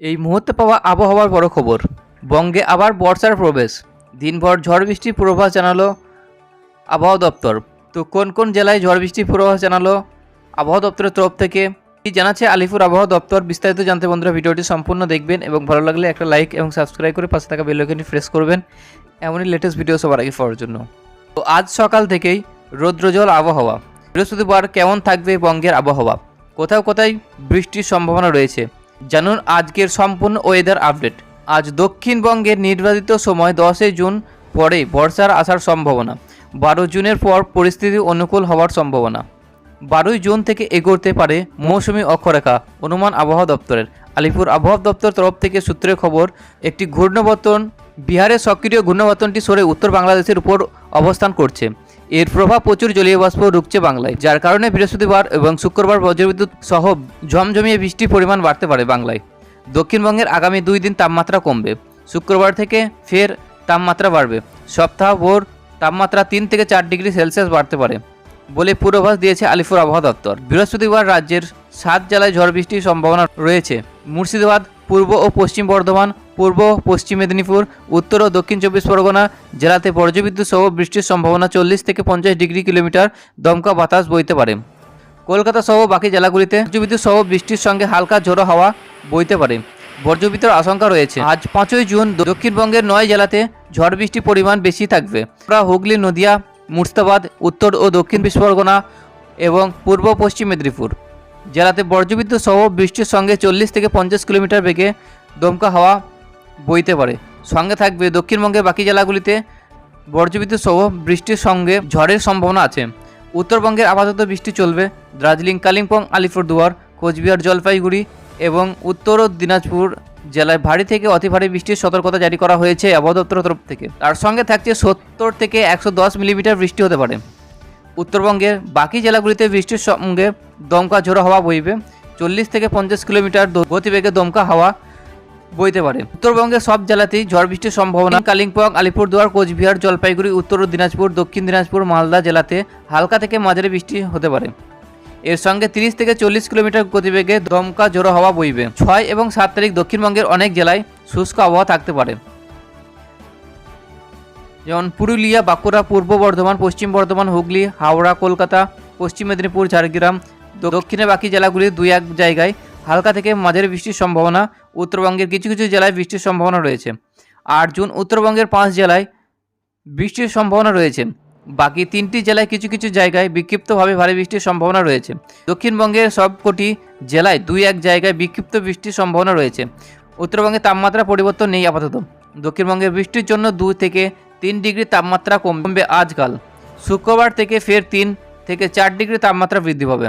এই মুহূর্তে পাওয়া আবহাওয়ার বড় খবর। বঙ্গে আবার বর্ষার প্রবেশ। দিনভর ঝড় বৃষ্টির পূর্বাভাস জানালো আবহাওয়া দপ্তর। তো কোন কোন জেলায় ঝড় বৃষ্টির পূর্বাভাস জানালো আবহাওয়া দপ্তরের তরফ থেকে? কি জানাচ্ছে আলিপুর আবহাওয়া দপ্তর? বিস্তারিত জানতে বন্ধুরা ভিডিওটি সম্পূর্ণ দেখবেন এবং ভালো লাগলে একটা লাইক এবং সাবস্ক্রাইব করে পাশে থাকা বেল আইকনটি প্রেস করবেন। এমনই লেটেস্ট ভিডিও সবার আগে পাওয়ার জন্য। তো আজ সকাল থেকেই রৌদ্রজল আবহাওয়া। বৃহস্পতিবার কেমন থাকবে বঙ্গের আবহাওয়া? কোথাও কোথায় বৃষ্টির সম্ভাবনা রয়েছে? জানুন আজকের সম্পূর্ণ ওয়েদার আপডেট আজ দক্ষিণবঙ্গের নির্বাচিত সময় দশই জুন, পরে বর্ষার আসার সম্ভাবনা। বারো জুনের পর পরিস্থিতি অনুকূল হওয়ার সম্ভাবনা। বারোই জুন থেকে এগোতে পারে মৌসুমি অক্ষরেখা, অনুমান আবহাওয়া দপ্তরের। আলিপুর আবহাওয়া দপ্তর তরফ থেকে সূত্রের খবর, একটি ঘূর্ণবর্তন বিহারের সক্রিয় ঘূর্ণবর্তনটি সরে উত্তর বাংলাদেশের উপর অবস্থান করছে। এর প্রভাব প্রচুর জলীয় বাষ্প রুখছে বাংলায়, যার কারণে বৃহস্পতিবার এবং শুক্রবার বজ্রবিদ্যুৎ সহ ঝমঝমিয়ে বৃষ্টির পরিমাণ বাড়তে পারে বাংলায়। দক্ষিণবঙ্গের আগামী দুই দিন তাপমাত্রা কমবে। শুক্রবার থেকে ফের তাপমাত্রা বাড়বে। সপ্তাহভর তাপমাত্রা তিন থেকে চার ডিগ্রি সেলসিয়াস বাড়তে পারে বলে পূর্বাভাস দিয়েছে আলিপুর আবহাওয়া দপ্তর। বৃহস্পতিবার রাজ্যের সাত জেলায় ঝড় বৃষ্টির সম্ভাবনা রয়েছে। মুর্শিদাবাদ, পূর্ব ও পশ্চিম বর্ধমান পূর্ব, পশ্চিম মেদিনীপুর, উত্তর ও দক্ষিণ চব্বিশ পরগনা জেলাতে বজ্রবিদ্যুৎ সহ বৃষ্টির সম্ভাবনা চল্লিশ থেকে পঞ্চাশ ডিগ্রি কিলোমিটার, দমকা বাতাস বইতে পারে। কলকাতা সহ বাকি জেলাগুলিতে বজ্রবিদ্যুৎ সহ বৃষ্টির সঙ্গে হালকা ঝোড়ো হাওয়া বইতে পারে। বজ্রবিদ্যুতের আশঙ্কা রয়েছে। আজ পাঁচই জুন, দক্ষিণবঙ্গের নয় জেলাতে ঝড় বৃষ্টির পরিমাণ বেশি থাকবে। হুগলি, নদিয়া, মুর্শিদাবাদ, উত্তর ও দক্ষিণ চব্বিশ পরগনা এবং পূর্ব, পশ্চিম মেদিনীপুর। জেলাতে বজ্রবিদ্যুৎ সহ বৃষ্টির সঙ্গে চল্লিশ থেকে পঞ্চাশ কিলোমিটার বেগে দমকা হাওয়া বইতে পারে। সঙ্গে থাকবে দক্ষিণবঙ্গের বাকি জেলাগুলিতে বজ্রবিদ্যুৎ সহ বৃষ্টির সঙ্গে ঝড়ের সম্ভাবনা আছে। উত্তরবঙ্গের আপাতত বৃষ্টি চলবে। দার্জিলিং, কালিম্পং, আলিপুরদুয়ার, কোচবিহার, জলপাইগুড়ি এবং উত্তর ও দিনাজপুর জেলায় ভারী থেকে অতি ভারী বৃষ্টির সতর্কতা জারি করা হয়েছে আবহাওয়া দপ্তরের তরফ থেকে। তার সঙ্গে থাকছে সত্তর থেকে একশো দশ মিলিমিটার বৃষ্টি হতে পারে। উত্তরবঙ্গের বাকি জেলাগুলিতে বৃষ্টির সঙ্গে দমকা ঝোড়ো হাওয়া বইবে। চল্লিশ থেকে পঞ্চাশ কিলোমিটার গতিবেগে দমকা হাওয়া বইতে পারে। উত্তরবঙ্গের সব জেলাতেই ঝড় বৃষ্টির সম্ভাবনা। কালিম্পং, আলিপুরদুয়ার, কোচবিহার, জলপাইগুড়ি, উত্তর দিনাজপুর, দক্ষিণ দিনাজপুর, মালদা জেলাতে হালকা থেকে মাঝারি বৃষ্টি হতে পারে। এর সঙ্গে তিরিশ থেকে চল্লিশ কিলোমিটার গতিবেগে দমকা জোড়ো হওয়া বইবে। ছয় এবং সাত তারিখ দক্ষিণবঙ্গের অনেক জেলায় শুষ্ক আবহাওয়া থাকতে পারে। যেমন পুরুলিয়া, বাঁকুড়া, পূর্ব বর্ধমান, পশ্চিম বর্ধমান, হুগলি, হাওড়া, কলকাতা, পশ্চিম মেদিনীপুর, ঝাড়গ্রাম, দক্ষিণে বাকি জেলাগুলির দুই এক জায়গায় হালকা থেকে মাঝারি বৃষ্টির সম্ভাবনা, উত্তরবঙ্গের কিছু কিছু জেলায় বৃষ্টির সম্ভাবনা রয়েছে। আট জুন উত্তরবঙ্গের পাঁচ জেলায় বৃষ্টির সম্ভাবনা রয়েছে। বাকি তিনটি জেলায় কিছু কিছু জায়গায় বিক্ষিপ্তভাবে ভারী বৃষ্টির সম্ভাবনা রয়েছে। দক্ষিণবঙ্গের সবকটি জেলায় দুই এক জায়গায় বিক্ষিপ্ত বৃষ্টির সম্ভাবনা রয়েছে। উত্তরবঙ্গে তাপমাত্রা পরিবর্তন নেই আপাতত। দক্ষিণবঙ্গের বৃষ্টির জন্য দুই থেকে তিন ডিগ্রি তাপমাত্রা কমবে আজকাল। শুক্রবার থেকে ফের তিন থেকে চার ডিগ্রি তাপমাত্রা বৃদ্ধি পাবে।